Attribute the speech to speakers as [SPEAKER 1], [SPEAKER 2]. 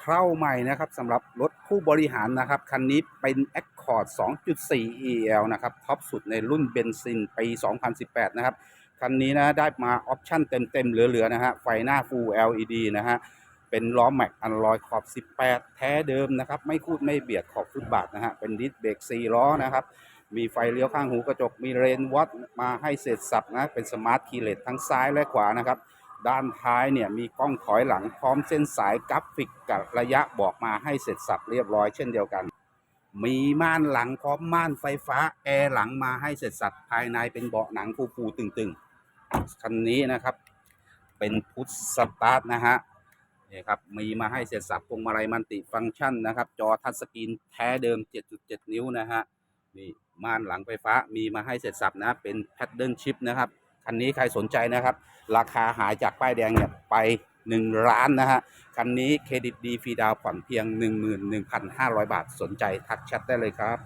[SPEAKER 1] เข้าใหม่นะครับสำหรับรถผู้บริหารนะครับ คันนี้เป็น Accord 2.4 EL นะครับท็อปสุดในรุ่นเบนซินปี 2018 นะครับ คันนี้นะได้มาออปชั่นเต็ม ๆ เหลือ ๆ นะฮะไฟหน้า Full LED นะฮะเป็นล้อแม็กอันลอยขอบ 18 แท้เดิมนะครับ ไม่คูดไม่เบียดขอบฟุตบาทนะฮะเป็นดิสเบรก4ล้อนะครับ มีไฟเลี้ยวข้างหูกระจกมีเรนวัดมาให้เสร็จสับนะเป็นสมาร์ทคีเลสทั้งซ้ายและขวานะครับ ด้านท้ายเนี่ยมีกล้องถอยหลังพร้อมเส้นสายกราฟิกกับระยะบอกมาให้เสร็จสับเรียบร้อยเช่นเดียวกัน มีม่านหลังพร้อมม่านไฟฟ้าแอร์หลังมาให้เสร็จสับภายในเป็นเบาะหนังฟูๆตึงๆ คันนี้นะครับ เป็นพุทสตาร์ทนะฮะนี่ครับมีมาให้เสร็จสับพวงมาลัยมันติฟังก์ชันนะครับ จอทัชสกรีนแท้เดิม 7.7 นิ้วนะฮะนี่ม่านหลังไฟฟ้ามีมาให้เสร็จสับนะเป็นแพดเดิลชิพนะครับ คันนี้ใครสนใจนะครับ ราคาหายจากป้ายแดงเนี่ยไป 1 ล้านนะฮะ คันนี้เครดิตดีฟรีดาวผ่อนเพียง 11,500 บาทสนใจทักแชทได้เลยครับ